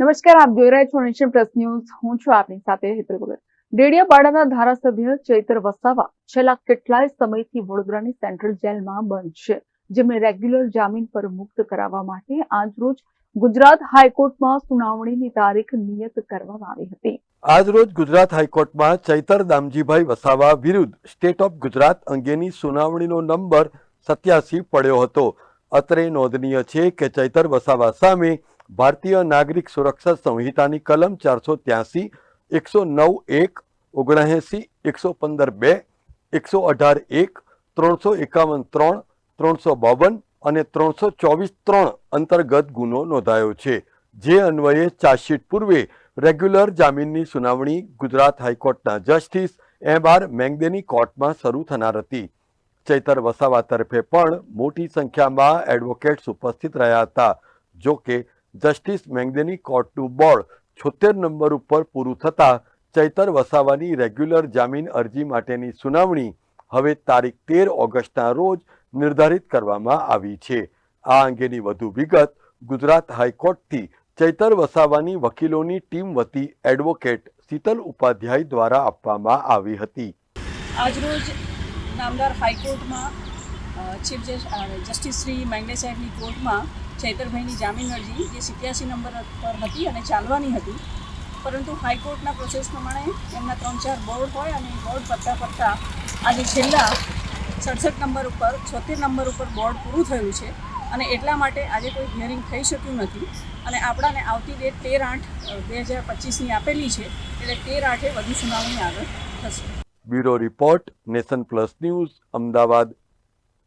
નમસ્કાર, આપ જોઈ રહ્યા છો નેશન પ્લસ ન્યૂઝ હું છું આપની સાથે હેતલ ડેડિયાપાડાના ધારાસભ્ય ચૈતર વસાવા છેલ્લા કેટલાય સમયથી વડોદરાની સેન્ટ્રલ જેલમાં બંધ છે, જેમને રેગ્યુલર જામીન પર મુક્ત કરાવવા માટે આજરોજ ગુજરાત હાઈકોર્ટમાં સુનાવણીની તારીખ નિયત કરવામાં આવી હતી. આજરોજ ગુજરાત હાઈકોર્ટમાં ચૈતર દામજીભાઈ વસાવા વિરુદ્ધ સ્ટેટ ઓફ ગુજરાત અંગેની સુનાવણીનો નંબર સત્યાસી પડ્યો હતો. અત્રે નોંધનીય છે કે ચૈતર વસાવા સામે ભારતીય નાગરિક સુરક્ષા સંહિતાની કલમ ચારસો ત્યાસી, એકસો નવ એક, ઓગણએંસી, એકસો પંદર બે, એકસો અઢાર એક, ત્રણસો એકાવન ત્રણ, ત્રણસો બાવન અને ત્રણસો ચોવીસ ત્રણ અંતર્ગત ગુનો નોંધાયો છે. જે અન્વયે ચાર્જશીટ પૂર્વે રેગ્યુલર જામીનની સુનાવણી ગુજરાત હાઈકોર્ટના જસ્ટિસ એમ આર મેંગદેની કોર્ટમાં શરૂ થનાર હતી. ચૈતર વસાવા તરફે પણ મોટી સંખ્યામાં એડવોકેટ્સ ઉપસ્થિત રહ્યા હતા. જો કે જસ્ટિસ મેંગદેની કોર્ટનું બોર્ડ છોતેર નંબર ઉપર પૂરું થતાં ચૈતર વસાવાની રેગ્યુલર જામીન અરજી માટેની સુનાવણી હવે તારીખ તેર ઓગસ્ટના રોજ નિર્ધારિત કરવામાં આવી છે. આ અંગેની વધુ વિગત ગુજરાત હાઈકોર્ટથી ચૈતર વસાવાની વકીલોની ટીમ વતી એડવોકેટ શીતલ ઉપાધ્યાય દ્વારા આપવામાં આવી હતી. આજરોજ નામદાર હાઈકોર્ટમાં ચીફ જસ્ટિસ શ્રી મેંગલે સાહેબની કોર્ટમાં ચૈતરભાઈની જામીન અરજી, જે સિત્યાસી નંબર પર હતી અને ચાલવાની હતી. પરંતુ હાઈકોર્ટના પ્રોસેસ પ્રમાણે એમના ત્રણ ચાર બોર્ડ હોય અને બોર્ડ પતતા ફરતા આજે છેલ્લા સડસઠ નંબર ઉપર, છોતેર નંબર ઉપર બોર્ડ પૂરું થયું છે. અને એટલા માટે આજે કોઈ હિયરિંગ થઈ શક્યું નથી. અને આપણાને આવતી ડેટ તેર આઠ બે હજાર પચીસની આપેલી છે. એટલે તેર આઠે વધુ સુનાવણી આગળ થશે. Bureau report, nation plus news, Ahmedabad.